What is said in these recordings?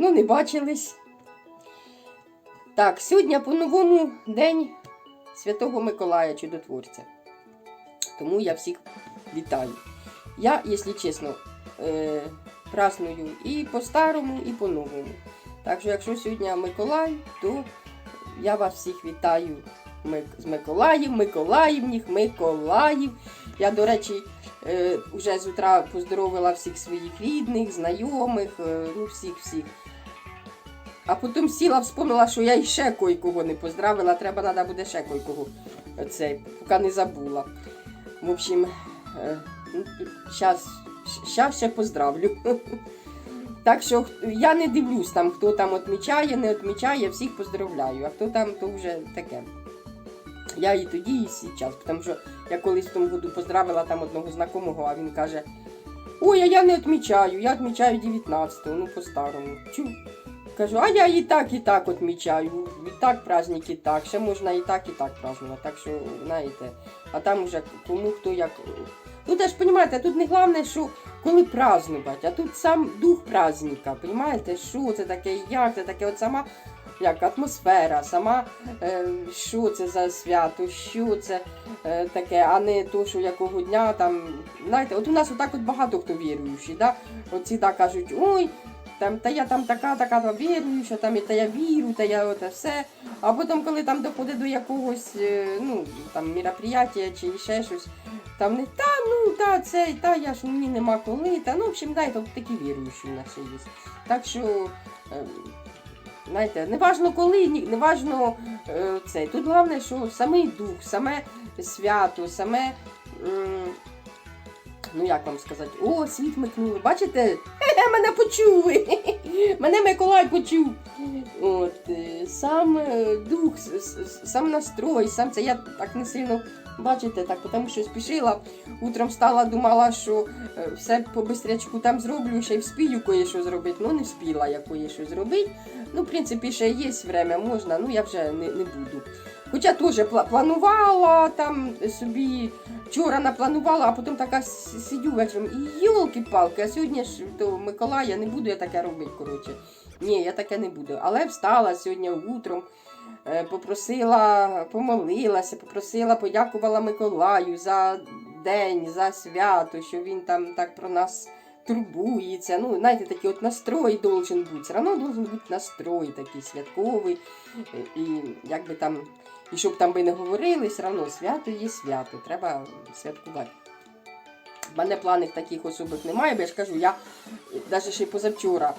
давно не бачились. Так, сьогодні по-новому день Святого Миколая Чудотворця. Тому я всіх вітаю. Я, якщо чесно, е, праздную і по-старому, і по-новому. Так що, якщо сьогодні Миколай, то я вас всіх вітаю Мик- з Миколаїв, Миколаївніх, Миколаїв. Я, до речі, е, вже з утра поздоровила всіх своїх рідних, знайомих, е, ну всіх-всіх. А потім сіла, вспомнила, що я іще кого не поздравила, треба треба буде ще кого цей, поки не забула. В общем, зараз щас ще поздравлю. Так що я не дивлюсь там, хто там відмічає, не відмічає, всіх поздравляю. А хто там, то вже таке. Я і тоді, і зараз. Тому що я колись в тому году поздравила там одного знайомого, а він каже: Ой, а я не відмічаю, я відмічаю 19-го, ну по-старому. Чу. Кажу, а я і так, і так відмічаю. І так праздник, і так. Ще можна і так, і так празднувати. Так що, знаєте, а там уже кому хто як. Тут ж розумієте, тут не головне, що коли празднувати, а тут сам дух праздника, розумієте, що це таке, як це таке, от сама як атмосфера, сама е, що це за свято, що це е, таке, а не то, що якого дня там. Знаєте, от у нас отак от багато хто віруючий, да? Оці так кажуть, ой, там, та я там така, така та віруюча, там і та я вірю, та я оте все. А потім, коли там доходить до якогось е, ну, там, мероприятия чи ще щось, там не та, ну та цей, та я ж мені нема коли, та ну, в общем, знаєте, от такі віруючі у нас є. Так що, е, знаєте, не важно коли, не важно е, це. Тут головне, що самий дух, саме свято, саме. Ну, як вам сказати, о, світ микнули. Бачите? Хе-хе, мене почули. Мене Миколай почув. От, е, сам е, дух, сам настрой, сам це я так не сильно бачите, так, тому що спішила. Утром встала, думала, що е, все по бистрячку там зроблю, ще й вспію кое-що зробити. Ну, не вспіла я кое-що зробити. Ну, в принципі, ще є время, можна, ну я вже не, не буду. Хоча теж планувала там собі, вчора напланувала, а потім така сидю вечором і йолки-палки, а сьогодні ж до Миколая не буду я таке робити, коротше. Ні, я таке не буду. Але встала сьогодні утром, е, попросила, помолилася, попросила, подякувала Миколаю за день, за свято, що він там так про нас турбується. Ну, знаєте, такий от настрой должен бути. Все одно должен бути настрой такий святковий. І як би там, і щоб там би не говорили, все одно свято є свято, треба святкувати. У мене планів таких особих немає, бо я ж кажу, я навіть ще й позавчора,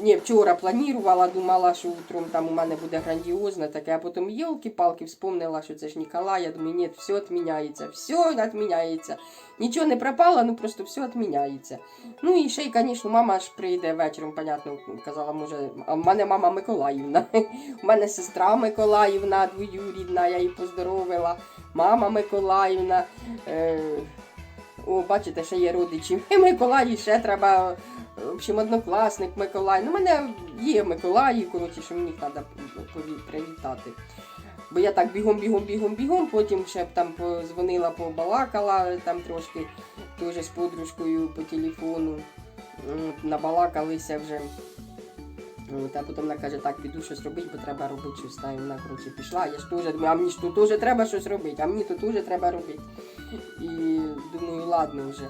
ні, вчора планувала, думала, що утром там у мене буде грандіозне таке, а потім йолки-палки вспомнила, що це ж Ніколай, я думаю, ні, все відміняється, все відміняється. Нічого не пропало, ну просто все відміняється. Ну і ще й, звісно, мама ж прийде вечором, понятно, казала, може, а в мене мама Миколаївна. У мене сестра Миколаївна, двоюрідна, я її поздоровила. Мама Миколаївна. Е, о, бачите, ще є родичі. Миколаї ще треба. В общем, однокласник Миколай. Ну, у мене є Миколаї, коротше, що мені треба привітати. Бо я так бігом, бігом, бігом, бігом, потім ще б там позвонила, побалакала там трошки теж з подружкою по телефону. Набалакалися вже. От, а потім вона каже, так, піду щось робити, бо треба робити щось. Та, вона, коротше, пішла. Я ж теж думаю, а мені ж тут теж треба щось робити, а мені тут теж треба робити. І думаю, ладно вже.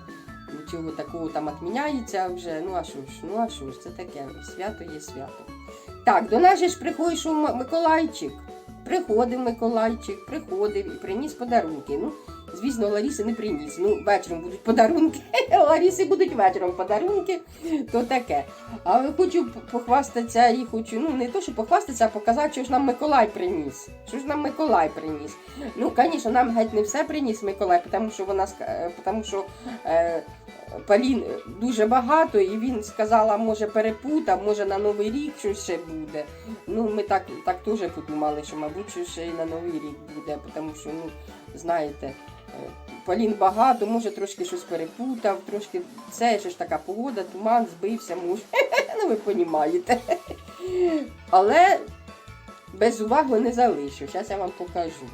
Нічого такого там відміняється вже. Ну а що ж, ну а що ж, це таке. Свято є свято. Так, до нас же ж приходить Миколайчик. Приходив Миколайчик, приходив і приніс подарунки. Ну, звісно, Ларіси не приніс. Ну, вечором будуть подарунки. Ларіси будуть вечором подарунки, то таке. Але хочу похвастатися і хочу, ну не то, що похвастатися, а показати, що ж нам Миколай приніс. Що ж нам Миколай приніс. Ну, звісно, нам геть не все приніс Миколай, тому що вона е, тому що е, Полін дуже багато, і він сказала, може перепутав, може на Новий рік щось ще буде. Ну, ми так, так теж подумали, що, мабуть, що ще й на Новий рік буде, тому що, ну, знаєте, е, Полін багато, може трошки щось перепутав, трошки це ще ж така погода, туман, збився, може. Ну, ви розумієте. Але без уваги не залишу. Зараз я вам покажу.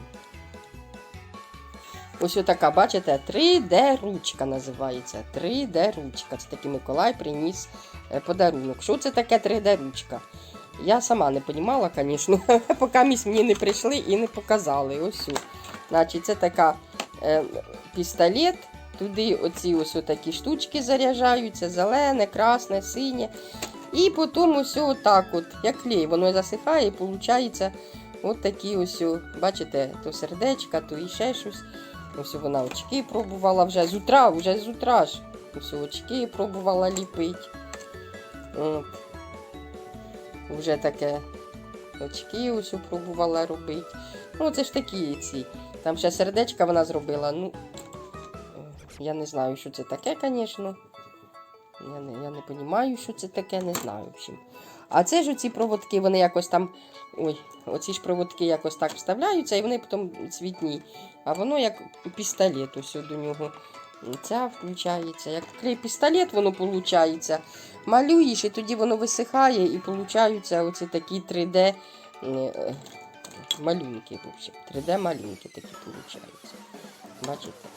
Ось така, бачите, 3D ручка називається. 3D ручка. Це такий Миколай приніс е, подарунок. Що це таке 3D ручка? Я сама не розуміла, звісно, поки мені не прийшли і не показали. Ось. Значить, це така пістолет. Туди оці ось такі штучки заряджаються, зелене, красне, синє. І потім ось отак от, як клей, воно засихає і виходить от такі ось, бачите, то сердечка, то і ще щось. Ось вона очки пробувала вже з утра, вже з утра ж. Ось очки пробувала ліпити. Вже таке очки ось пробувала робити. Ну, це ж такі ці. Там ще сердечка вона зробила. Ну, я не знаю, що це таке, звісно. Я не, я не розумію, що це таке, не знаю. В общем. А це ж оці проводки, вони якось там. Ой, оці ж проводки якось так вставляються, і вони потім цвітні. А воно як пістолет ось до нього. Ця включається. Як такий пістолет, воно виходить. Малюєш, і тоді воно висихає, і получаються оці такі 3D е, малюнки. В общем. 3D малюнки такі получаються. Бачите?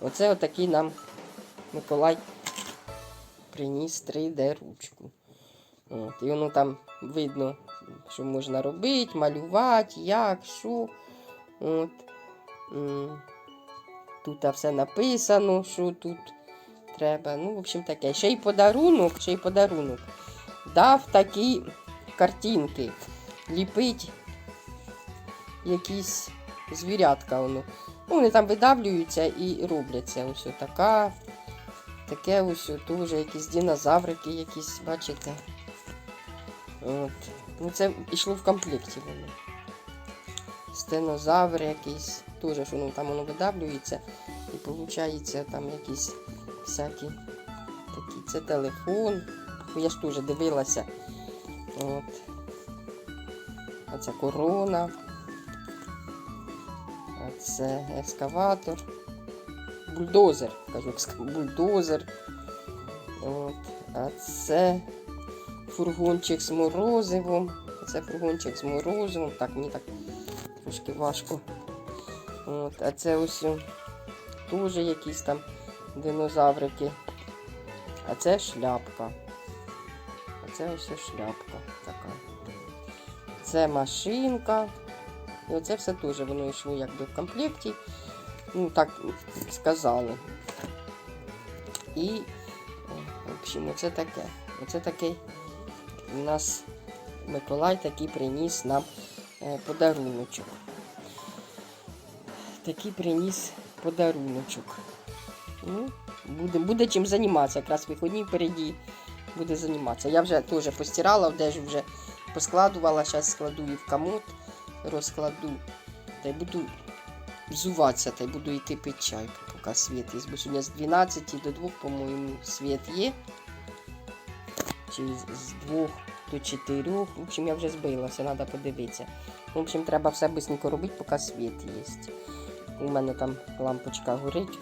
Оце отакий нам Миколай приніс 3D ручку. От, і воно там видно, що можна робити, малювати, як, що. От. Тут все написано, що тут треба. Ну, в общем, таке. Ще й подарунок, ще й подарунок. Дав такі картинки. Ліпить якісь звірятка. Воно. Ну, вони там видавлюються і робляться. Ось така. Таке ось теж якісь динозаврики якісь, бачите. От. Ну, це йшло в комплекті воно. Стенозавр якийсь. Теж що ну, там воно видавлюється. І виходить там якісь всякі такі. Це телефон. Я ж теж дивилася. От. Це корона. Це ескаватор. Бульдозер. Кажу, бульдозер. От. А це фургончик з морозивом. Це фургончик з морозивом. Так, мені так трошки важко. От. А це ось теж якісь там динозаврики. А це шляпка. А це ось шляпка така. Це машинка. І оце все теж воно йшло якби в комплекті. Ну, так сказали. І, в общем, оце таке. Оце такий у нас Миколай такий приніс нам е, подаруночок. Такий приніс подаруночок. Ну, буде, буде чим займатися. Якраз виходні впереді буде займатися. Я вже теж постирала, одежу вже поскладувала, зараз складу її в комод, розкладу. Та й буду взуватися, та й буду йти пити чай, поки світ є. Бо сьогодні з 12 до 2, по-моєму, світ є. Чи з 2 до 4. В общем, я вже збилася, треба подивитися. В общем, треба все швидко робити, поки світ є. У мене там лампочка горить.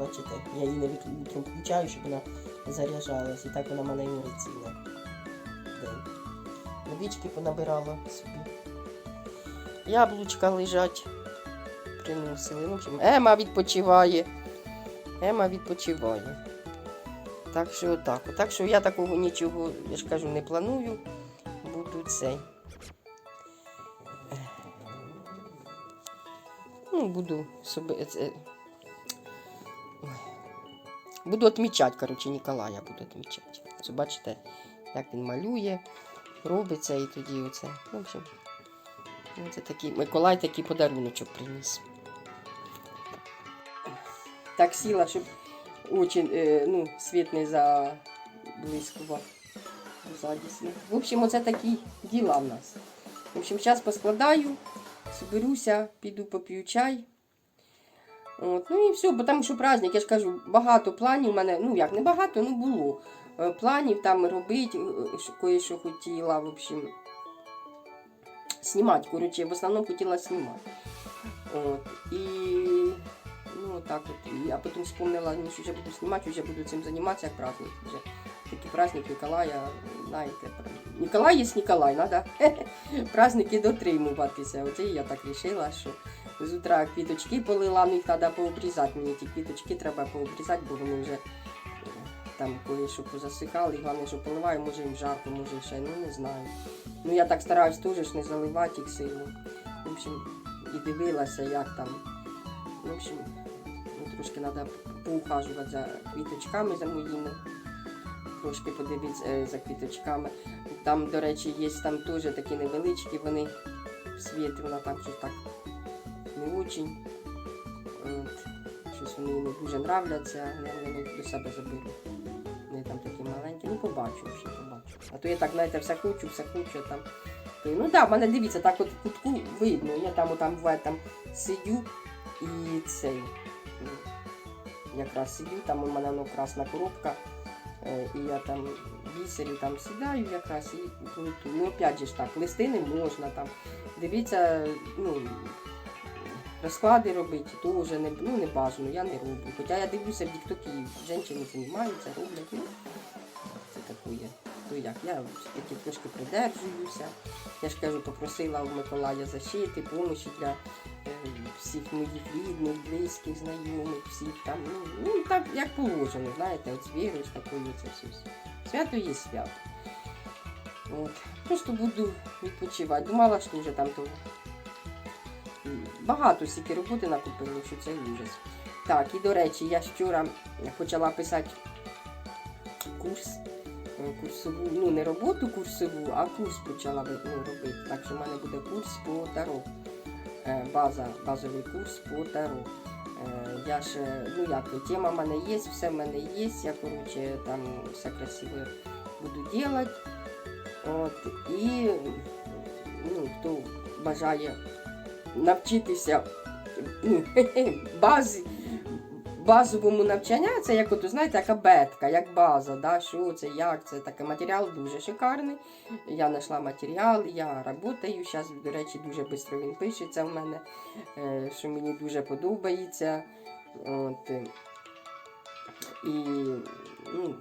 Бачите, я її не утром включаю, щоб вона заряджалась. І так вона в мене і горить день. Водички понабирала собі. Яблучка лежать. Приносили. Ну, Ема відпочиває. Ема відпочиває. Так що отак. Так що я такого нічого, я ж кажу, не планую. Буду цей. Ну, буду собі. Це... Буду відмічати, коротше, Ніколая буду відмічати. Ось бачите, як він малює, робиться і тоді оце. В общем, це такий Миколай такий подаруночок приніс. Так сіла, щоб очі, е, ну, світ не заблискував. Ззаді світ. В общем, оце такі діла в нас. В общем, зараз поскладаю, зберуся, піду поп'ю чай. От, ну і все, бо там що праздник, я ж кажу, багато планів у мене, ну як не багато, ну було. Е, Планів там робити, е, кое-що хотіла, в общем, знімати, коротше, в основному хотіла знімати. От, і ну так от, і, а потім вспомнила, ну, що вже буду знімати, вже буду цим займатися, як праздник. Вже такий праздник Ніколая, знаєте, Ніколай є Ніколай, треба праздники дотримуватися. Оце я так вирішила, що з утра квіточки полила, ну їх треба пообрізати. Мені ті квіточки треба пообрізати, бо вони вже е, там кое-що позасихали. І головне, що поливаю, може їм жарко, може ще, ну не знаю. Ну я так стараюсь теж не заливати їх сильно. В общем, і дивилася, як там. В общем, ну, трошки треба поухажувати за квіточками за моїми. Трошки подивитися е, за квіточками. Там, до речі, є там теж такі невеличкі, вони в світі, вона так щось так не очень. От. Щось вони не дуже нравляться, я вони до себе заберу. Вони там такі маленькі, ну побачу, ще побачу. А то я так, знаєте, все хочу, все хочу там. Ну так, да, в мене дивіться, так от в кутку видно. Я там отам буває там сидю і цей. Якраз сидю, там у мене ну, красна коробка. І я там бісері там сідаю якраз і плету. Ну, опять же ж так, листи не можна там. Дивіться, ну, розклади робити, то вже не, ну, не бажано, я не роблю. Хоча я дивлюся в Тіктокі, жінки займаються, роблять. Ну, це таке. То як, я таки трошки придержуюся. Я ж кажу, попросила у Миколая защити, помощі для е, всіх моїх рідних, близьких, знайомих, всіх там. Ну, ну так як положено, знаєте, от з вірою, з такою це все. Свято є свято. От. Просто буду відпочивати. Думала, що вже там то м, багато стільки роботи накупили, що це ужас. Так, і до речі, я вчора почала писати курс е, курсову, ну не роботу курсову, а курс почала ну, робити. Так що в мене буде курс по таро. Е, База, базовий курс по таро. Е, Я ж, е, ну як, тема в мене є, все в мене є, я, коротше, там все красиво буду робити. От, і ну, хто бажає навчитися ну, базовому навчання, це як от, знаєте, як абетка, як база, да, що це, як це, таке матеріал дуже шикарний. Я знайшла матеріал, я працюю. Зараз, до речі, дуже швидко він пишеться в мене, е, що мені дуже подобається. От, е, і, ну,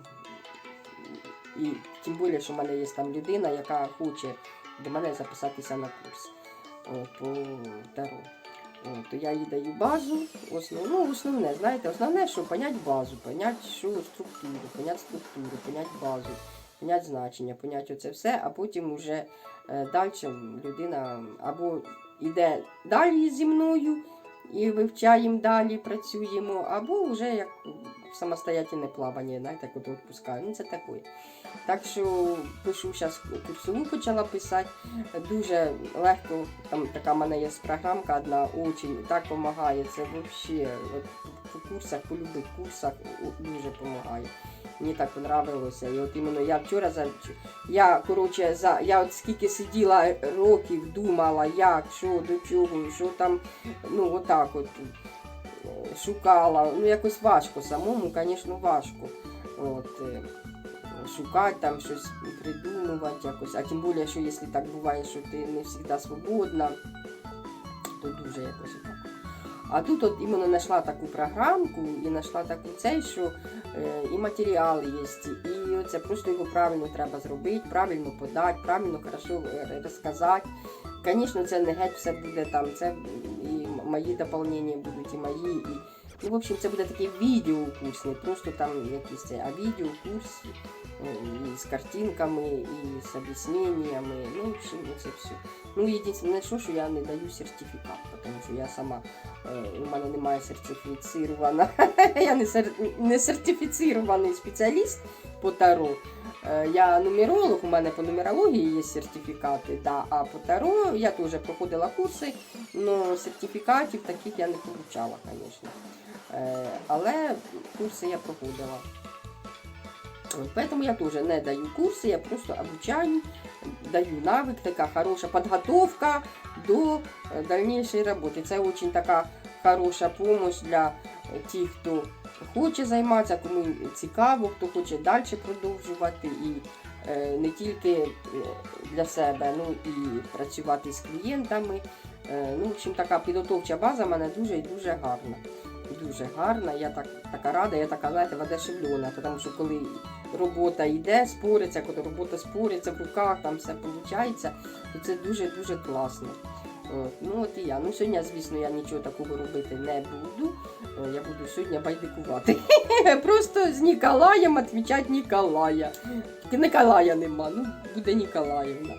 і тим більше, що в мене є там людина, яка хоче до мене записатися на курс по таро. То я їй даю базу, основ, ну, основне, знаєте, основне, що понять базу, понять що структуру, понять структуру, понять базу, понять значення, понять оце все, а потім вже е, далі людина або йде далі зі мною і вивчаємо далі, працюємо, або вже як самостоятельне плавання, знаєте, от відпускаю. Ну, це таке. Так що пишу зараз курсову почала писати. Дуже легко, там така в мене є програмка одна, очень так допомагає. Це взагалі по курсах, по любих курсах дуже допомагає. Мені так понравилося. І от іменно я вчора за я коротше за я от скільки сиділа років, думала, як, що, до чого, що там, ну отак от шукала. Ну якось важко самому, звісно, важко. От, е, шукати там щось придумувати якось. А тим більше, що якщо так буває, що ти не завжди свободна, то дуже якось так. А тут от іменно знайшла таку програмку і знайшла таку цей, що е, і матеріали є, і оце просто його правильно треба зробити, правильно подати, правильно хорошо е, розказати. Звісно, це не геть все буде там, це і мої доповнення будуть, і мої, і Ну, в общем, це буде такий відеокурс, не просто там якийсь це, а відеокурс і з картинками, і з об'ясненнями. Ну, в общем, це все. Ну, єдине, що, що я не даю сертифікат, тому що я сама, е, у мене немає сертифіцирована, я не, сер, не сертифіцирований спеціаліст по таро. Е, Я нумеролог, у мене по нумерології є сертифікати, да, а по таро я теж проходила курси, але сертифікатів таких я не отримала, звісно. Е, Але курси я проходила. Поэтому я теж не даю курси, я просто обучаю, даю навик, така хороша підготовка до е, дальнейшей роботи. Це дуже така хороша допомога для тих, хто хоче займатися, кому цікаво, хто хоче далі продовжувати і е, не тільки е, для себе, ну і працювати з клієнтами. Ну, в общем, така підготовча база в мене дуже і дуже гарна. Дуже гарна, я так, така рада, я така, знаєте, воодушевлена, тому що коли робота йде, спориться, коли робота спориться в руках, там все виходить, то це дуже-дуже класно. От, ну от і я. Ну сьогодні, звісно, я нічого такого робити не буду. Е, Я буду сьогодні байдикувати. Просто з Ніколаєм відповідати Ніколая. Николая нема, ну буде Ніколаївна.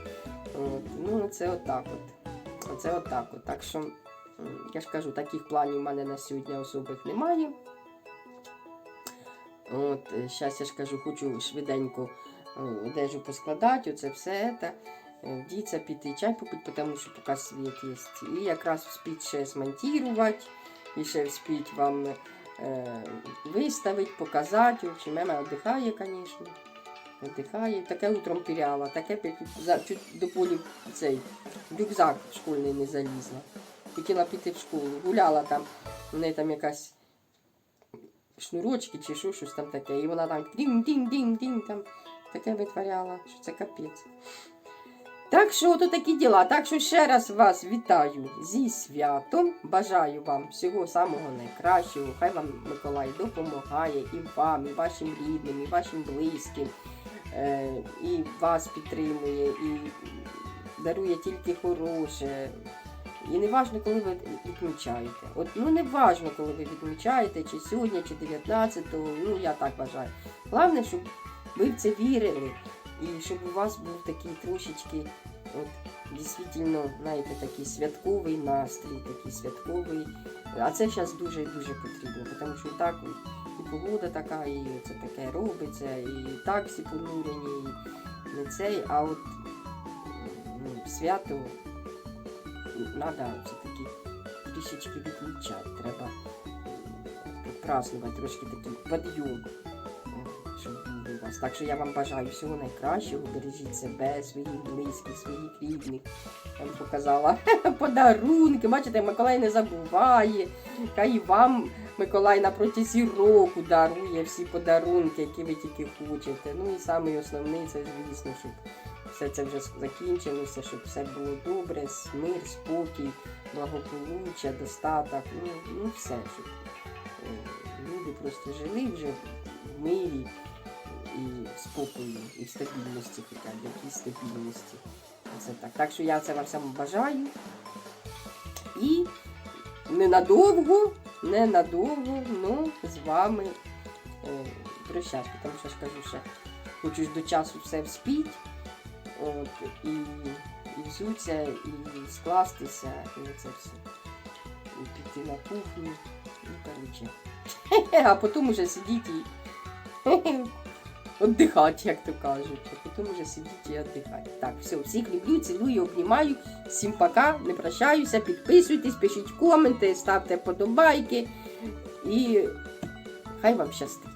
Ну це отак от. Оце отак от. Так що, я ж кажу, таких планів у мене на сьогодні особих немає. От, зараз я ж кажу, хочу швиденько е, одежу поскладати, оце все це. е, Вдіться, піти чай попити, тому що поки світ є. І якраз вспіть ще смонтувати, і ще вспіть вам е, виставити, показати. В мама віддихає, звісно. Віддихає. Таке утром теряла, таке чуть до полі цей рюкзак школьний не залізла. Хотіла піти в школу, гуляла там, у неї там якась шнурочки чи що, щось там таке. І вона там тінь-тінь-тінь-тінь там таке витворяла, що це капець. Так що ото такі діла. Так що ще раз вас вітаю зі святом. Бажаю вам всього самого найкращого. Хай вам Миколай допомагає і вам, і вашим рідним, і вашим близьким. Е, і вас підтримує, і дарує тільки хороше. І не важно, коли ви відмічаєте. От, ну не важно, коли ви відмічаєте, чи сьогодні, чи 19-го, ну я так вважаю. Головне, щоб ви в це вірили, і щоб у вас був такий трошечки, от, дійсно, знаєте, такий святковий настрій, такий святковий. А це зараз дуже-дуже потрібно, тому що і так і погода така, і це таке робиться, і так всі понурені, і не цей, а от ну, свято треба все-таки трішечки відмічати. Треба празднувати трошки такий підйом, е, щоб був у вас. Так що я вам бажаю всього найкращого. Бережіть себе, своїх близьких, своїх рідних. Я вам показала подарунки. Бачите, Миколай не забуває. Хай вам Миколай на протязі року дарує всі подарунки, які ви тільки хочете. Ну і основний це, звісно, щоб все це вже закінчилося, щоб все було добре, мир, спокій, благополуччя, достаток. Ну, ну все, щоб е, люди просто жили вже в мирі і в спокої, і в стабільності, хоча б якійсь стабільності. Це так. Так що я це вам всім бажаю. І ненадовго, ненадовго, ну, з вами е, прощаюсь, тому що ж кажу, що хочу до часу все вспіть. От, і, і взуться, і скластися, і це все. І піти на кухню. Ну, коротше. А потім уже сидіти і віддихати, як то кажуть. А потім уже сидіти і віддихати. Так, все, всіх люблю, цілую, обнімаю. Всім пока, не прощаюся, підписуйтесь, пишіть коменти, ставте подобайки. І хай вам щастить.